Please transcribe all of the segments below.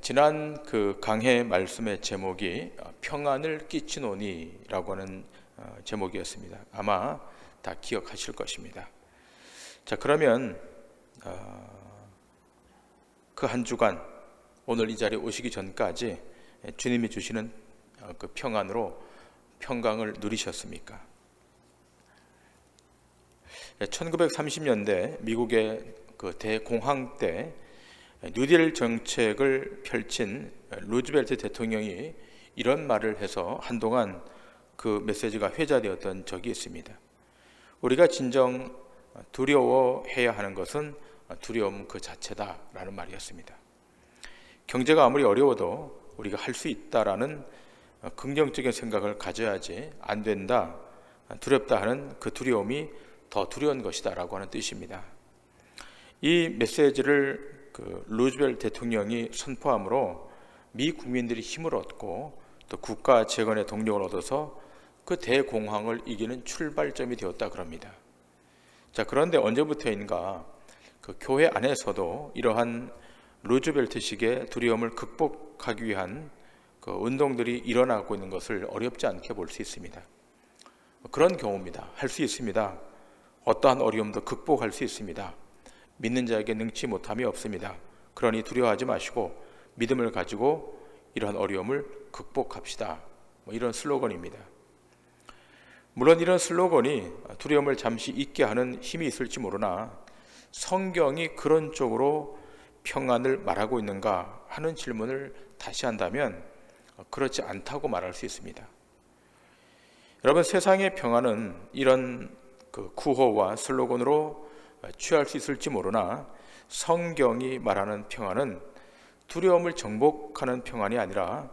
지난 그 강해 말씀의 제목이 평안을 끼치노니라고 하는 어, 제목이었습니다. 아마 다 기억하실 것입니다. 자 그러면 어, 그한 주간 오늘 이 자리에 오시기 전까지 주님이 주시는 어, 그 평안으로 평강을 누리셨습니까? 1930년대 미국의 그 대공황 때 뉴딜 정책을 펼친 루즈벨트 대통령이 이런 말을 해서 한동안 그 메시지가 회자되었던 적이 있습니다. 우리가 진정 두려워해야 하는 것은 두려움 그 자체다라는 말이었습니다. 경제가 아무리 어려워도 우리가 할 수 있다라는 긍정적인 생각을 가져야지 안 된다, 두렵다 하는 그 두려움이 더 두려운 것이다라고 하는 뜻입니다. 이 메시지를 그 루즈벨트 대통령이 선포함으로 미 국민들이 힘을 얻고 또 국가 재건의 동력을 얻어서 그 대공황을 이기는 출발점이 되었다 그럽니다. 자 그런데 언제부터인가 그 교회 안에서도 이러한 루즈벨트식의 두려움을 극복하기 위한 그 운동들이 일어나고 있는 것을 어렵지 않게 볼 수 있습니다. 그런 경우입니다. 할 수 있습니다. 어떠한 어려움도 극복할 수 있습니다. 믿는 자에게 능치 못함이 없습니다. 그러니 두려워하지 마시고 믿음을 가지고 이러한 어려움을 극복합시다. 뭐 이런 슬로건입니다. 물론 이런 슬로건이 두려움을 잠시 잊게 하는 힘이 있을지 모르나 성경이 그런 쪽으로 평안을 말하고 있는가 하는 질문을 다시 한다면 그렇지 않다고 말할 수 있습니다. 여러분 세상의 평안은 이런 그 구호와 슬로건으로 취할 수 있을지 모르나 성경이 말하는 평안은 두려움을 정복하는 평안이 아니라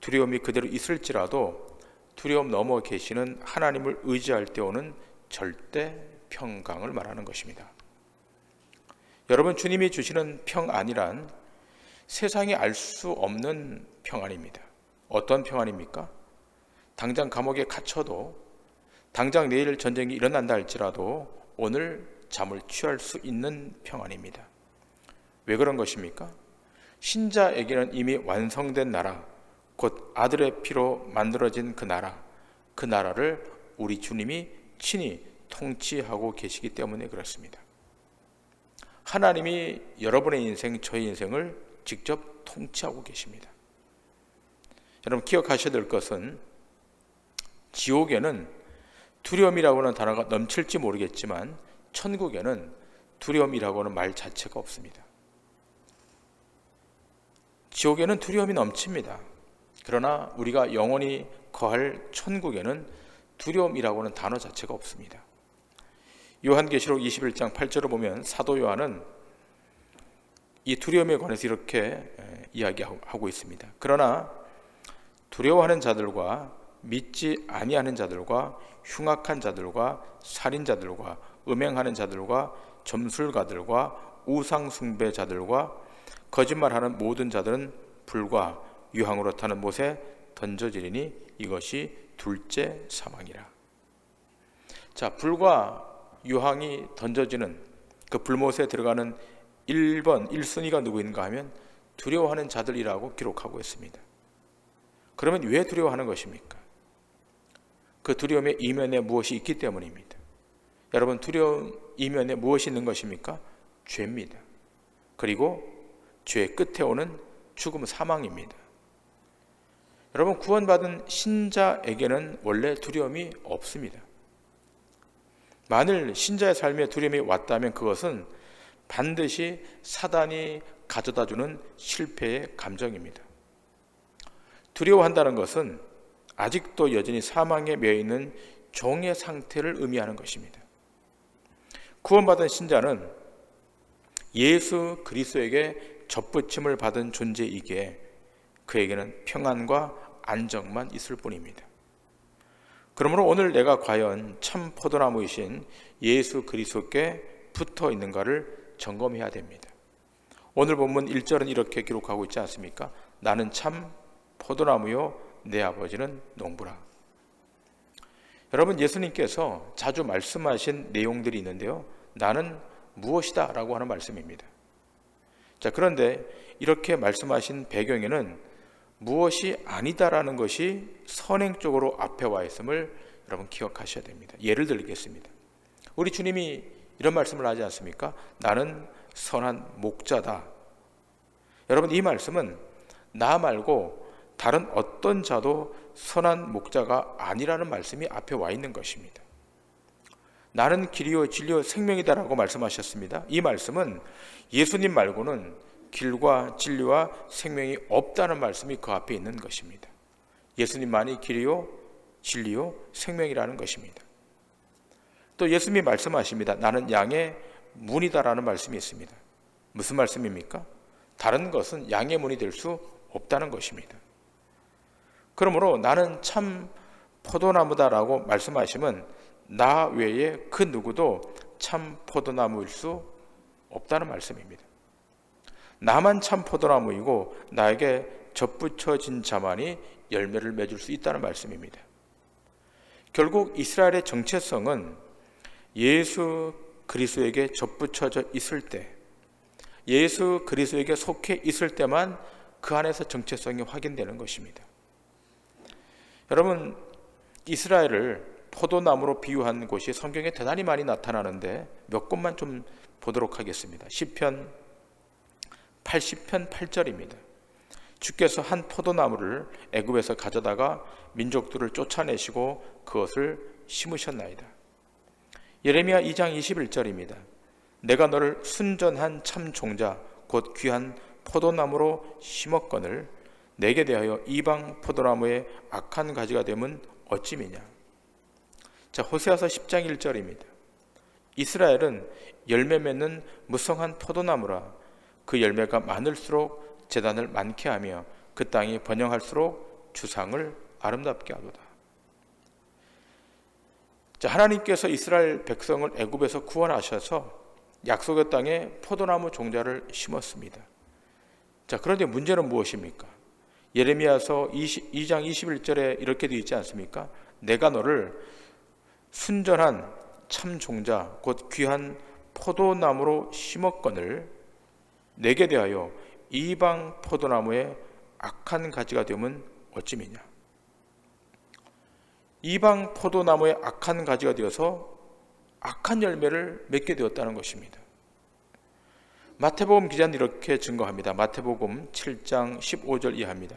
두려움이 그대로 있을지라도 두려움 넘어 계시는 하나님을 의지할 때 오는 절대 평강을 말하는 것입니다. 여러분 주님이 주시는 평안이란 세상이 알 수 없는 평안입니다. 어떤 평안입니까? 당장 감옥에 갇혀도 당장 내일 전쟁이 일어난다 할지라도 오늘 잠을 취할 수 있는 평안입니다. 왜 그런 것입니까? 신자에게는 이미 완성된 나라, 곧 아들의 피로 만들어진 그 나라, 그 나라를 우리 주님이 친히 통치하고 계시기 때문에 그렇습니다. 하나님이 여러분의 인생, 저의 인생을 직접 통치하고 계십니다. 여러분 기억하셔야 될 것은 지옥에는 두려움이라고 하는 단어가 넘칠지 모르겠지만 천국에는 두려움이라고 하는 말 자체가 없습니다. 지옥에는 두려움이 넘칩니다. 그러나 우리가 영원히 거할 천국에는 두려움이라고 하는 단어 자체가 없습니다. 요한계시록 21장 8절을 보면 사도 요한은 이 두려움에 관해서 이렇게 이야기하고 있습니다. 그러나 두려워하는 자들과 믿지 아니하는 자들과 흉악한 자들과 살인자들과 음행하는 자들과 점술가들과 우상 숭배자들과 거짓말하는 모든 자들은 불과 유황으로 타는 못에 던져지리니 이것이 둘째 사망이라. 자, 불과 유황이 던져지는 그 불못에 들어가는 1번 1순위가 누구인가 하면 두려워하는 자들이라고 기록하고 있습니다. 그러면 왜 두려워하는 것입니까? 그 두려움의 이면에 무엇이 있기 때문입니다. 여러분 두려움 이면에 무엇이 있는 것입니까? 죄입니다. 그리고 죄 끝에 오는 죽음 사망입니다. 여러분 구원받은 신자에게는 원래 두려움이 없습니다. 만일 신자의 삶에 두려움이 왔다면 그것은 반드시 사단이 가져다 주는 실패의 감정입니다. 두려워한다는 것은 아직도 여전히 사망에 매여 있는 종의 상태를 의미하는 것입니다. 구원받은 신자는 예수 그리스도에게 접붙임을 받은 존재이기에 그에게는 평안과 안정만 있을 뿐입니다. 그러므로 오늘 내가 과연 참 포도나무이신 예수 그리스도께 붙어 있는가를 점검해야 됩니다. 오늘 본문 1절은 이렇게 기록하고 있지 않습니까? 나는 참 포도나무요 내 아버지는 농부라. 여러분 예수님께서 자주 말씀하신 내용들이 있는데요. 나는 무엇이다 라고 하는 말씀입니다. 자, 그런데 이렇게 말씀하신 배경에는 무엇이 아니다라는 것이 선행 쪽으로 앞에 와 있음을 여러분 기억하셔야 됩니다. 예를 들겠습니다. 우리 주님이 이런 말씀을 하지 않습니까? 나는 선한 목자다. 여러분 이 말씀은 나 말고 다른 어떤 자도 선한 목자가 아니라는 말씀이 앞에 와 있는 것입니다. 나는 길이요 진리요 생명이다라고 말씀하셨습니다. 이 말씀은 예수님 말고는 길과 진리와 생명이 없다는 말씀이 그 앞에 있는 것입니다. 예수님만이 길이요 진리요 생명이라는 것입니다. 또 예수님이 말씀하십니다. 나는 양의 문이다라는 말씀이 있습니다. 무슨 말씀입니까? 다른 것은 양의 문이 될 수 없다는 것입니다. 그러므로 나는 참 포도나무다라고 말씀하시면 나 외에 그 누구도 참 포도나무일 수 없다는 말씀입니다. 나만 참 포도나무이고 나에게 접붙여진 자만이 열매를 맺을 수 있다는 말씀입니다. 결국 이스라엘의 정체성은 예수 그리스도에게 접붙여져 있을 때, 예수 그리스도에게 속해 있을 때만 그 안에서 정체성이 확인되는 것입니다. 여러분, 이스라엘을 포도나무로 비유한 곳이 성경에 대단히 많이 나타나는데 몇 곳만 좀 보도록 하겠습니다. 시편 80편 8절입니다. 주께서 한 포도나무를 애굽에서 가져다가 민족들을 쫓아내시고 그것을 심으셨나이다. 예레미야 2장 21절입니다. 내가 너를 순전한 참 종자 곧 귀한 포도나무로 심었거늘 내게 대하여 이방 포도나무의 악한 가지가 되면 어찌미냐. 자, 호세아서 10장 1절입니다. 이스라엘은 열매 맺는 무성한 포도나무라 그 열매가 많을수록 재단을 많게 하며 그 땅이 번영할수록 주상을 아름답게 하도다. 자, 하나님께서 이스라엘 백성을 애굽에서 구원하셔서 약속의 땅에 포도나무 종자를 심었습니다. 자, 그런데 문제는 무엇입니까? 예레미야서 20, 2장 21절에 이렇게 되어 있지 않습니까? 내가 너를 순전한 참 종자 곧 귀한 포도나무로 심었거늘 내게 대하여 이방 포도나무의 악한 가지가 되면 어찌미냐 이방 포도나무의 악한 가지가 되어서 악한 열매를 맺게 되었다는 것입니다. 마태복음 기자는 이렇게 증거합니다. 마태복음 7장 15절 이하입니다.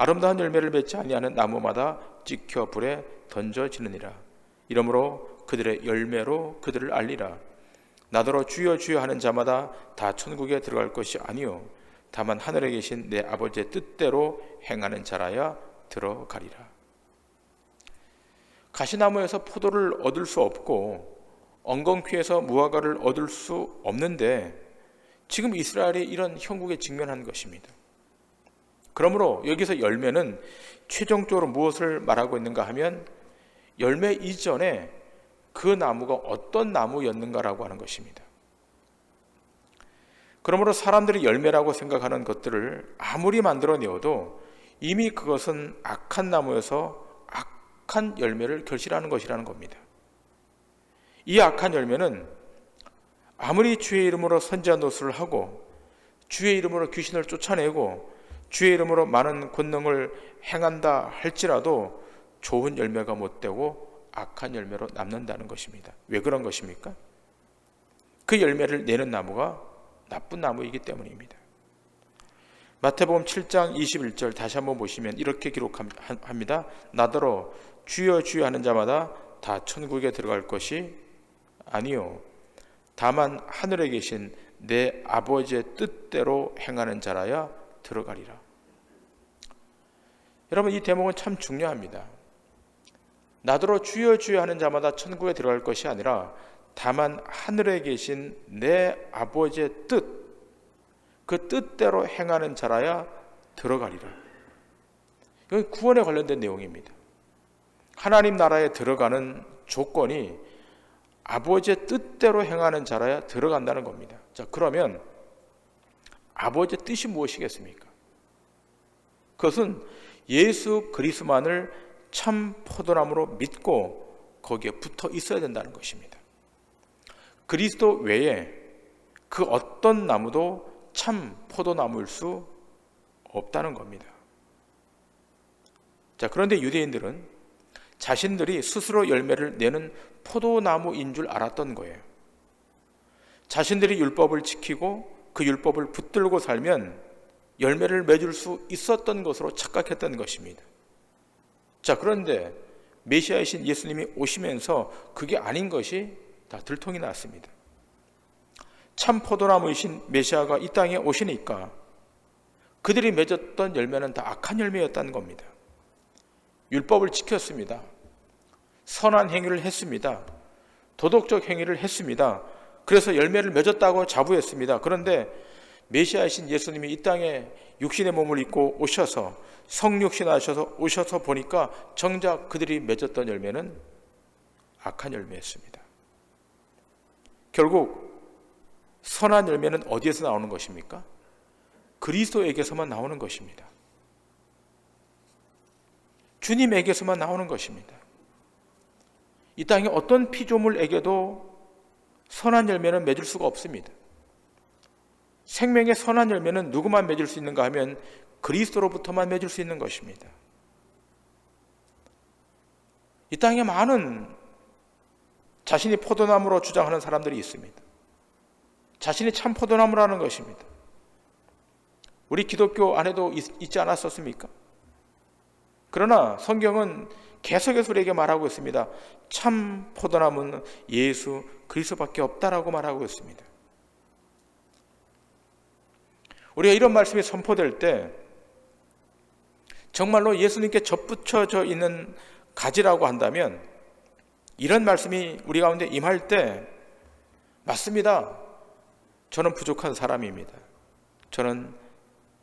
아름다운 열매를 맺지 아니하는 나무마다 찍혀 불에 던져지느니라 이러므로 그들의 열매로 그들을 알리라 나더러 주여 주여 하는 자마다 다 천국에 들어갈 것이 아니요 다만 하늘에 계신 내 아버지의 뜻대로 행하는 자라야 들어가리라. 가시나무에서 포도를 얻을 수 없고 엉겅퀴에서 무화과를 얻을 수 없는데 지금 이스라엘이 이런 형국에 직면한 것입니다. 그러므로 여기서 열매는 최종적으로 무엇을 말하고 있는가 하면 열매 이전에 그 나무가 어떤 나무였는가라고 하는 것입니다. 그러므로 사람들이 열매라고 생각하는 것들을 아무리 만들어내어도 이미 그것은 악한 나무여서 악한 열매를 결실하는 것이라는 겁니다. 이 악한 열매는 아무리 주의 이름으로 선지자 노수를 하고 주의 이름으로 귀신을 쫓아내고 주의 이름으로 많은 권능을 행한다 할지라도 좋은 열매가 못 되고 악한 열매로 남는다는 것입니다. 왜 그런 것입니까? 그 열매를 내는 나무가 나쁜 나무이기 때문입니다. 마태복음 7장 21절 다시 한번 보시면 이렇게 기록합니다. 나더러 주여 주여 하는 자마다 다 천국에 들어갈 것이 아니요 다만 하늘에 계신 내 아버지의 뜻대로 행하는 자라야 들어가리라. 여러분 이 대목은 참 중요합니다. 나더러 주여 주여 하는 자마다 천국에 들어갈 것이 아니라 다만 하늘에 계신 내 아버지의 뜻, 그 뜻대로 행하는 자라야 들어가리라. 이건 구원에 관련된 내용입니다. 하나님 나라에 들어가는 조건이 아버지의 뜻대로 행하는 자라야 들어간다는 겁니다. 자, 그러면 아버지의 뜻이 무엇이겠습니까? 그것은 예수 그리스만을 참 포도나무로 믿고 거기에 붙어 있어야 된다는 것입니다. 그리스도 외에 그 어떤 나무도 참 포도나무일 수 없다는 겁니다. 자, 그런데 유대인들은 자신들이 스스로 열매를 내는 포도나무인 줄 알았던 거예요. 자신들이 율법을 지키고 그 율법을 붙들고 살면 열매를 맺을 수 있었던 것으로 착각했던 것입니다. 자, 그런데 메시아이신 예수님이 오시면서 그게 아닌 것이 다 들통이 났습니다. 참 포도나무이신 메시아가 이 땅에 오시니까 그들이 맺었던 열매는 다 악한 열매였다는 겁니다. 율법을 지켰습니다. 선한 행위를 했습니다. 도덕적 행위를 했습니다. 그래서 열매를 맺었다고 자부했습니다. 그런데 메시아이신 예수님이 이 땅에 육신의 몸을 입고 오셔서 성육신 하셔서 오셔서 보니까 정작 그들이 맺었던 열매는 악한 열매였습니다. 결국 선한 열매는 어디에서 나오는 것입니까? 그리스도에게서만 나오는 것입니다. 주님에게서만 나오는 것입니다. 이 땅에 어떤 피조물에게도 선한 열매는 맺을 수가 없습니다. 생명의 선한 열매는 누구만 맺을 수 있는가 하면 그리스도로부터만 맺을 수 있는 것입니다. 이 땅에 많은 자신이 포도나무로 주장하는 사람들이 있습니다. 자신이 참 포도나무라는 것입니다. 우리 기독교 안에도 있, 지 않았었습니까? 그러나 성경은 계속해서 우리에게 말하고 있습니다. 참 포도나무는 예수 그리스도밖에 없다라고 말하고 있습니다. 우리가 이런 말씀이 선포될 때 정말로 예수님께 접붙여져 있는 가지라고 한다면 이런 말씀이 우리 가운데 임할 때 맞습니다. 저는 부족한 사람입니다. 저는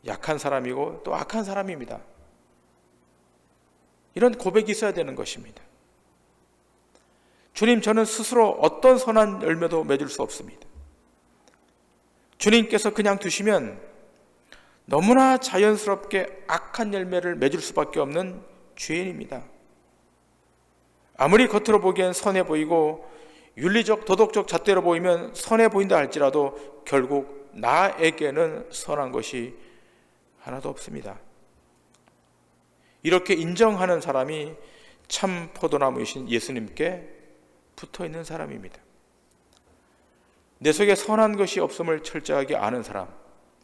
약한 사람이고 또 악한 사람입니다. 이런 고백이 있어야 되는 것입니다. 주님, 저는 스스로 어떤 선한 열매도 맺을 수 없습니다. 주님께서 그냥 두시면 너무나 자연스럽게 악한 열매를 맺을 수밖에 없는 죄인입니다. 아무리 겉으로 보기엔 선해 보이고 윤리적 도덕적 잣대로 보이면 선해 보인다 할지라도 결국 나에게는 선한 것이 하나도 없습니다. 이렇게 인정하는 사람이 참 포도나무이신 예수님께 붙어 있는 사람입니다. 내 속에 선한 것이 없음을 철저하게 아는 사람,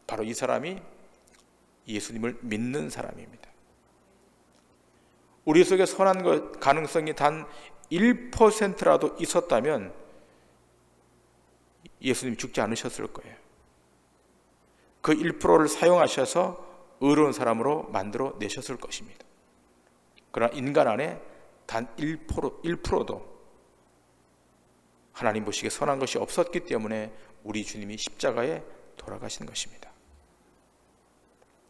바로 이 사람이 예수님을 믿는 사람입니다. 우리 속에 선한 것 가능성이 단 1%라도 있었다면 예수님 죽지 않으셨을 거예요. 그 1%를 사용하셔서 의로운 사람으로 만들어 내셨을 것입니다. 그러나 인간 안에 단 1%, 1%도 하나님 보시기에 선한 것이 없었기 때문에 우리 주님이 십자가에 돌아가신 것입니다.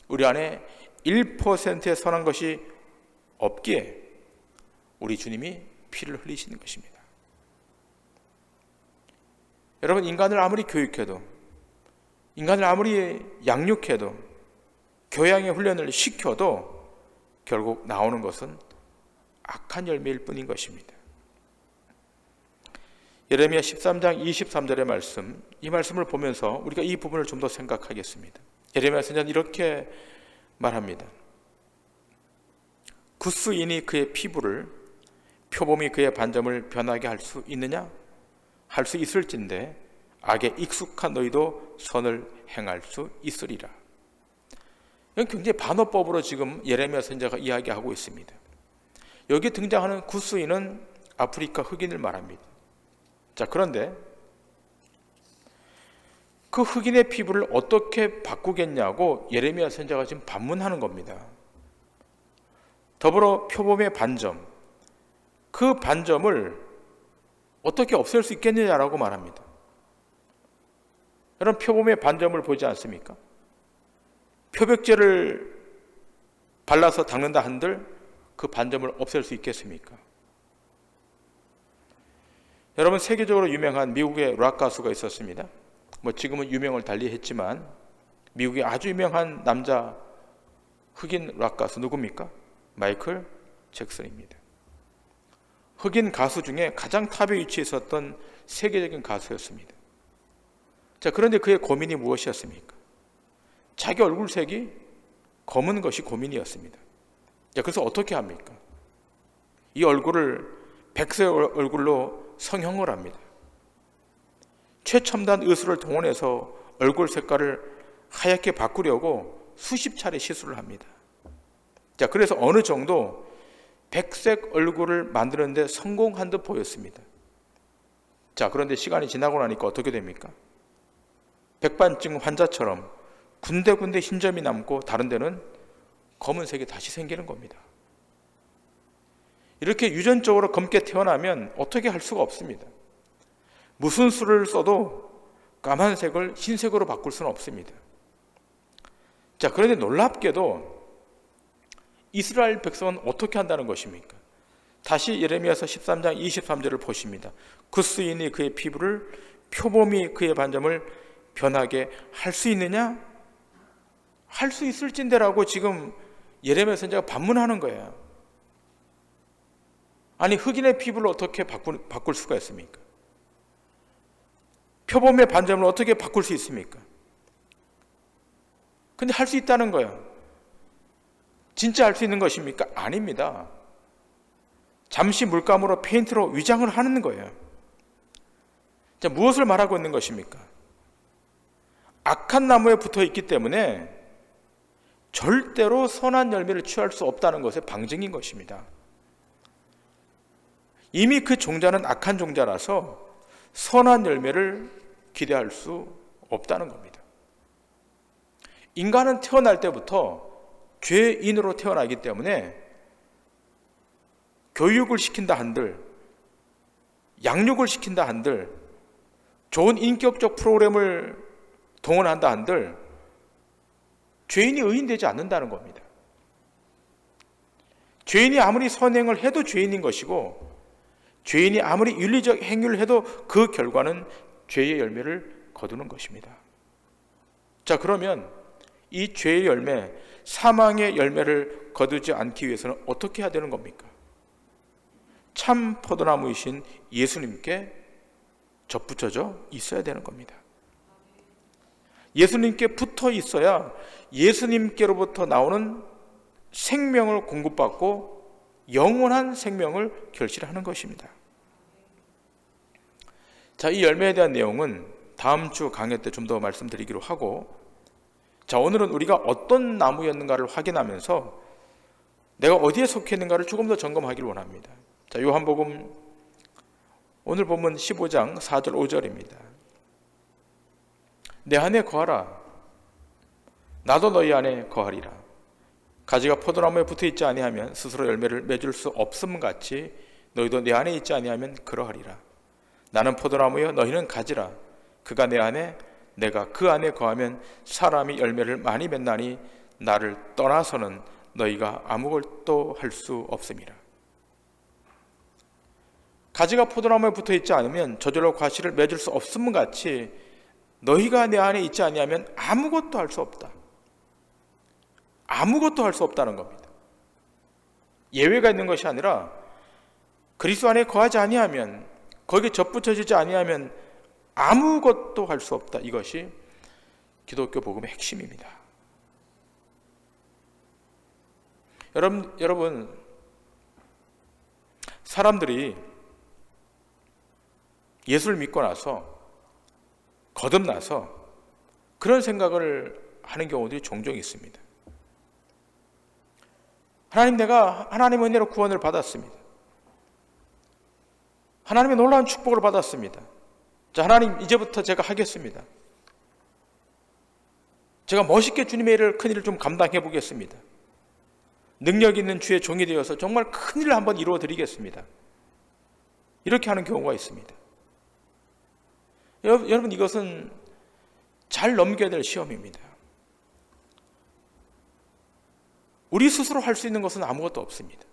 우리 안에 1%의 선한 것이 없기에 우리 주님이 피를 흘리시는 것입니다. 여러분, 인간을 아무리 교육해도, 인간을 아무리 양육해도, 교양의 훈련을 시켜도 결국 나오는 것은 악한 열매일 뿐인 것입니다. 예레미야 13장 23절의 말씀, 이 말씀을 보면서 우리가 이 부분을 좀 더 생각하겠습니다. 예레미야 선지자는 이렇게 말합니다. 구스인이 그의 피부를 표범이 그의 반점을 변하게 할 수 있느냐? 할 수 있을진데 악에 익숙한 너희도 선을 행할 수 있으리라. 이건 굉장히 반어법으로 지금 예레미야 선자가 이야기하고 있습니다. 여기 등장하는 구스인은 아프리카 흑인을 말합니다. 자, 그런데 그 흑인의 피부를 어떻게 바꾸겠냐고 예레미야 선자가 지금 반문하는 겁니다. 더불어 표범의 반점, 그 반점을 어떻게 없앨 수 있겠느냐라고 말합니다. 여러분 표범의 반점을 보지 않습니까? 표백제를 발라서 닦는다 한들 그 반점을 없앨 수 있겠습니까? 여러분 세계적으로 유명한 미국의 락 가수가 있었습니다. 뭐 지금은 유명을 달리 했지만 미국의 아주 유명한 남자 흑인 락 가수 누굽니까? 마이클 잭슨입니다. 흑인 가수 중에 가장 탑에 위치해 있었던 세계적인 가수였습니다. 자, 그런데 그의 고민이 무엇이었습니까? 자기 얼굴색이 검은 것이 고민이었습니다. 자, 그래서 어떻게 합니까? 이 얼굴을 백색 얼굴로 성형을 합니다. 최첨단 의술을 동원해서 얼굴 색깔을 하얗게 바꾸려고 수십 차례 시술을 합니다. 자, 그래서 어느 정도 백색 얼굴을 만드는데 성공한 듯 보였습니다. 자, 그런데 시간이 지나고 나니까 어떻게 됩니까? 백반증 환자처럼 군데군데 흰점이 남고 다른 데는 검은색이 다시 생기는 겁니다. 이렇게 유전적으로 검게 태어나면 어떻게 할 수가 없습니다. 무슨 수를 써도 까만색을 흰색으로 바꿀 수는 없습니다. 자, 그런데 놀랍게도 이스라엘 백성은 어떻게 한다는 것입니까? 다시 예레미야서 13장 23절을 보십니다. 그 수인이 그의 피부를 표범이 그의 반점을 변하게 할 수 있느냐? 할 수 있을진데라고 지금 예레미야 선지자가 반문하는 거예요. 아니 흑인의 피부를 어떻게 바꿀, 바꿀 수가 있습니까? 표범의 반점을 어떻게 바꿀 수 있습니까? 근데 할 수 있다는 거예요. 진짜 할 수 있는 것입니까? 아닙니다. 잠시 물감으로 페인트로 위장을 하는 거예요. 자, 무엇을 말하고 있는 것입니까? 악한 나무에 붙어 있기 때문에 절대로 선한 열매를 취할 수 없다는 것의 방증인 것입니다. 이미 그 종자는 악한 종자라서 선한 열매를 기대할 수 없다는 겁니다. 인간은 태어날 때부터 죄인으로 태어나기 때문에 교육을 시킨다 한들, 양육을 시킨다 한들, 좋은 인격적 프로그램을 동원한다 한들, 죄인이 의인되지 않는다는 겁니다. 죄인이 아무리 선행을 해도 죄인인 것이고, 죄인이 아무리 윤리적 행위를 해도 그 결과는 죄의 열매를 거두는 것입니다. 자, 그러면 이 죄의 열매, 사망의 열매를 거두지 않기 위해서는 어떻게 해야 되는 겁니까? 참 포도나무이신 예수님께 접붙여져 있어야 되는 겁니다. 예수님께 붙어 있어야 예수님께로부터 나오는 생명을 공급받고 영원한 생명을 결실하는 것입니다. 자, 이 열매에 대한 내용은 다음 주 강의 때 좀 더 말씀드리기로 하고 자, 오늘은 우리가 어떤 나무였는가를 확인하면서 내가 어디에 속해 있는가를 조금 더 점검하기를 원합니다. 자, 요한복음 오늘 보면 15장 4절 5절입니다. 내 안에 거하라. 나도 너희 안에 거하리라. 가지가 포도나무에 붙어 있지 아니하면 스스로 열매를 맺을 수 없음 같이 너희도 내 안에 있지 아니하면 그러하리라. 나는 포도나무여 너희는 가지라. 그가 내 안에 내가 그 안에 거하면 사람이 열매를 많이 맺나니 나를 떠나서는 너희가 아무것도 할 수 없음이라. 가지가 포도나무에 붙어 있지 않으면 저절로 과실을 맺을 수 없음 같이 너희가 내 안에 있지 아니하면 아무것도 할 수 없다. 아무것도 할 수 없다는 겁니다. 예외가 있는 것이 아니라 그리스도 안에 거하지 아니하면 거기에 접붙여지지 아니하면 아무것도 할 수 없다. 이것이 기독교 복음의 핵심입니다. 여러분, 여러분, 사람들이 예수를 믿고 나서 거듭나서 그런 생각을 하는 경우들이 종종 있습니다. 하나님 내가 하나님의 은혜로 구원을 받았습니다. 하나님의 놀라운 축복을 받았습니다. 자, 하나님 이제부터 제가 하겠습니다. 제가 멋있게 주님의 일을 큰 일을 좀 감당해 보겠습니다. 능력 있는 주의 종이 되어서 정말 큰 일을 한번 이루어 드리겠습니다. 이렇게 하는 경우가 있습니다. 여러분, 이것은 잘 넘겨야 될 시험입니다. 우리 스스로 할 수 있는 것은 아무것도 없습니다.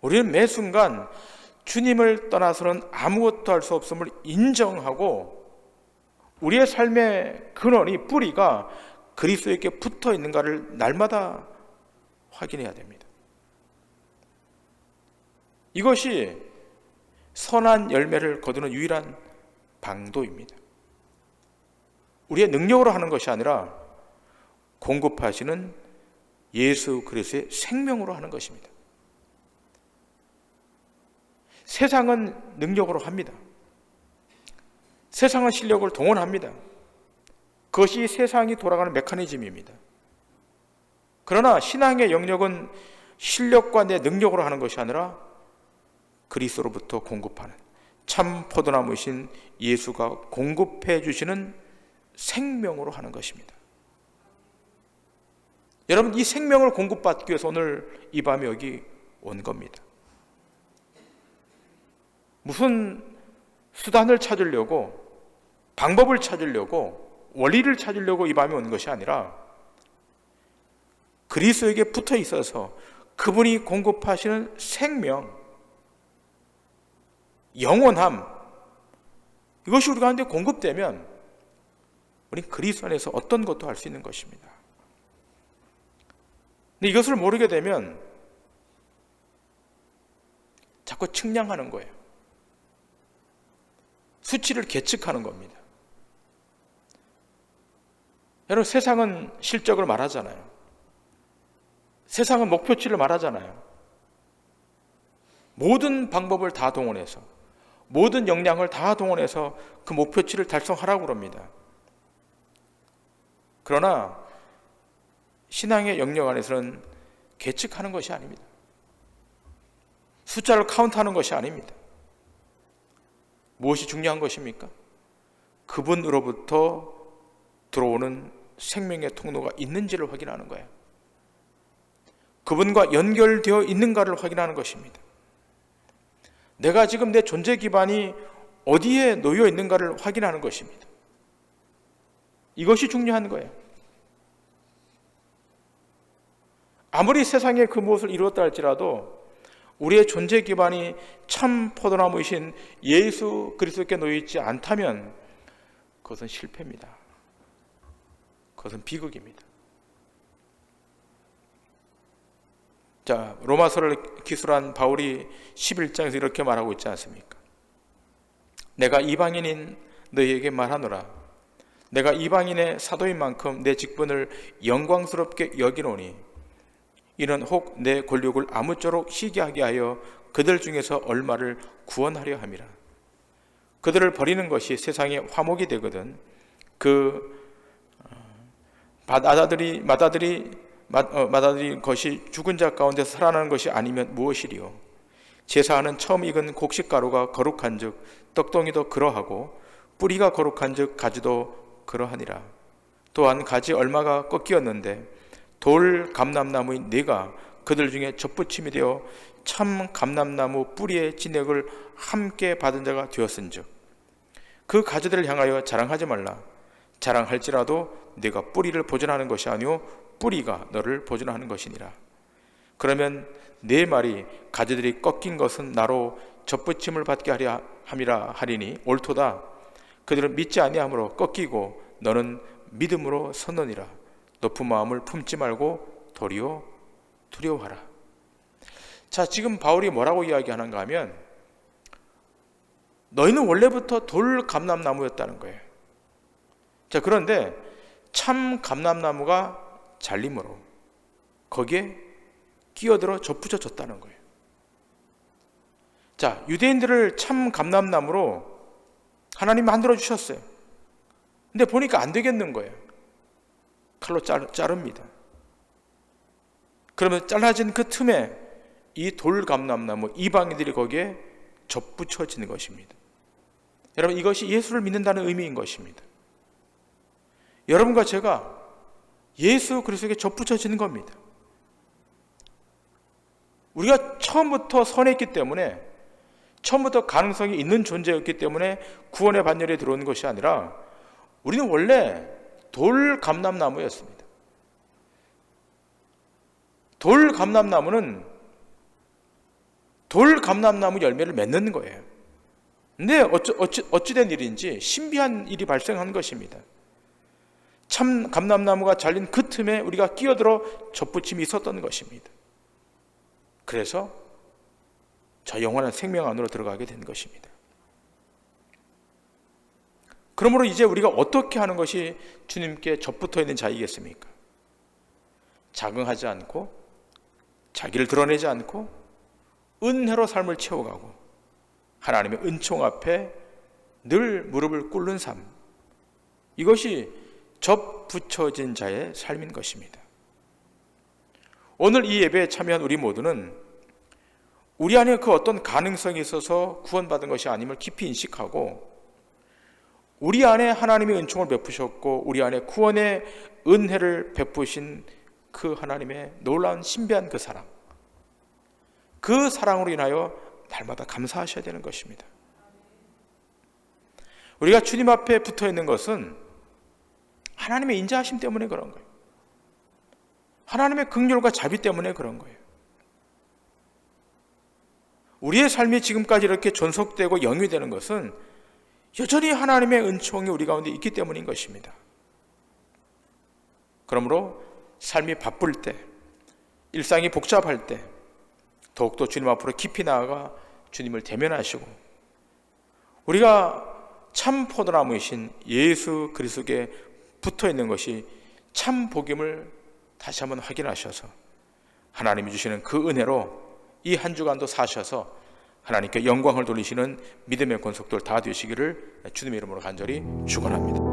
우리는 매 순간 주님을 떠나서는 아무것도 할 수 없음을 인정하고 우리의 삶의 근원이 뿌리가 그리스도에게 붙어 있는가를 날마다 확인해야 됩니다. 이것이 선한 열매를 거두는 유일한 방도입니다. 우리의 능력으로 하는 것이 아니라 공급하시는 예수 그리스도의 생명으로 하는 것입니다. 세상은 능력으로 합니다. 세상은 실력을 동원합니다. 그것이 세상이 돌아가는 메커니즘입니다. 그러나 신앙의 영역은 실력과 내 능력으로 하는 것이 아니라 그리스도로부터 공급하는 참 포도나무신 예수가 공급해 주시는 생명으로 하는 것입니다. 여러분 이 생명을 공급받기 위해서 오늘 이 밤에 여기 온 겁니다. 무슨 수단을 찾으려고 방법을 찾으려고 원리를 찾으려고 이 밤에 온 것이 아니라 그리스도에게 붙어 있어서 그분이 공급하시는 생명, 영원함, 이것이 우리 가운데 공급되면 우리 그리스도 안에서 어떤 것도 할 수 있는 것입니다. 근데 이것을 모르게 되면 자꾸 측량하는 거예요. 수치를 계측하는 겁니다. 여러분, 세상은 실적을 말하잖아요. 세상은 목표치를 말하잖아요. 모든 방법을 다 동원해서, 모든 역량을 다 동원해서 그 목표치를 달성하라고 그럽니다. 그러나 신앙의 영역 안에서는 계측하는 것이 아닙니다. 숫자를 카운트하는 것이 아닙니다. 무엇이 중요한 것입니까? 그분으로부터 들어오는 생명의 통로가 있는지를 확인하는 거예요. 그분과 연결되어 있는가를 확인하는 것입니다. 내가 지금 내 존재 기반이 어디에 놓여 있는가를 확인하는 것입니다. 이것이 중요한 거예요. 아무리 세상에 그 무엇을 이루었다 할지라도 우리의 존재 기반이 참 포도나무이신 예수 그리스도께 놓여 있지 않다면 그것은 실패입니다. 그것은 비극입니다. 자, 로마서를 기술한 바울이 11장에서 이렇게 말하고 있지 않습니까? 내가 이방인인 너희에게 말하노라. 내가 이방인의 사도인 만큼 내 직분을 영광스럽게 여기노니 이는 혹 내 권력을 아무쪼록 시기하게 하여 그들 중에서 얼마를 구원하려 함이라. 그들을 버리는 것이 세상의 화목이 되거든. 그 마다들이 마다들이 마다들이 것이 죽은 자 가운데서 살아나는 것이 아니면 무엇이리요? 제사하는 처음 익은 곡식 가루가 거룩한즉 떡덩이도 그러하고 뿌리가 거룩한즉 가지도 그러하니라. 또한 가지 얼마가 꺾이었는데 돌 감람나무인 네가 그들 중에 접붙임이 되어 참 감람나무 뿌리의 진액을 함께 받은 자가 되었은즉 그 가지들을 향하여 자랑하지 말라. 자랑할지라도 네가 뿌리를 보존하는 것이 아니요 뿌리가 너를 보존하는 것이니라. 그러면 네 말이 가지들이 꺾인 것은 나로 접붙임을 받게 하려 함이라 하리니 옳도다. 그들은 믿지 아니함으로 꺾이고 너는 믿음으로 섰느니라 높은 마음을 품지 말고 도리어 두려워하라. 자, 지금 바울이 뭐라고 이야기하는가 하면 너희는 원래부터 돌 감람나무였다는 거예요. 자, 그런데 참 감람나무가 잘림으로 거기에 끼어들어 접붙여졌다는 거예요. 자, 유대인들을 참 감람나무로 하나님 만들어 주셨어요. 근데 보니까 안 되겠는 거예요. 칼로 자릅니다. 그러면 잘라진 그 틈에 이 돌감람나무 이방인들이 거기에 접붙여지는 것입니다. 여러분 이것이 예수를 믿는다는 의미인 것입니다. 여러분과 제가 예수 그리스도에게 접붙여지는 겁니다. 우리가 처음부터 선했기 때문에 처음부터 가능성이 있는 존재였기 때문에 구원의 반열에 들어오는 것이 아니라 우리는 원래 돌 감람나무였습니다. 돌 감람나무는 돌 감람나무 열매를 맺는 거예요. 근데 어찌, 어찌, 어찌된 일인지 신비한 일이 발생한 것입니다. 참 감람나무가 잘린 그 틈에 우리가 끼어들어 접붙임이 있었던 것입니다. 그래서 저 영원한 생명 안으로 들어가게 된 것입니다. 그러므로 이제 우리가 어떻게 하는 것이 주님께 접붙어 있는 자이겠습니까? 자긍하지 않고 자기를 드러내지 않고 은혜로 삶을 채워가고 하나님의 은총 앞에 늘 무릎을 꿇는 삶. 이것이 접붙여진 자의 삶인 것입니다. 오늘 이 예배에 참여한 우리 모두는 우리 안에 그 어떤 가능성이 있어서 구원받은 것이 아님을 깊이 인식하고 우리 안에 하나님의 은총을 베푸셨고 우리 안에 구원의 은혜를 베푸신 그 하나님의 놀라운 신비한 그 사랑 그 사랑으로 인하여 날마다 감사하셔야 되는 것입니다. 우리가 주님 앞에 붙어 있는 것은 하나님의 인자하심 때문에 그런 거예요. 하나님의 극률과 자비 때문에 그런 거예요. 우리의 삶이 지금까지 이렇게 존속되고 영위되는 것은 여전히 하나님의 은총이 우리 가운데 있기 때문인 것입니다. 그러므로 삶이 바쁠 때, 일상이 복잡할 때, 더욱더 주님 앞으로 깊이 나아가 주님을 대면하시고, 우리가 참 포도나무이신 예수 그리스도에 붙어 있는 것이 참 복임을 다시 한번 확인하셔서 하나님이 주시는 그 은혜로 이 한 주간도 사셔서 하나님께 영광을 돌리시는 믿음의 권속들 다 되시기를 주님의 이름으로 간절히 축원합니다.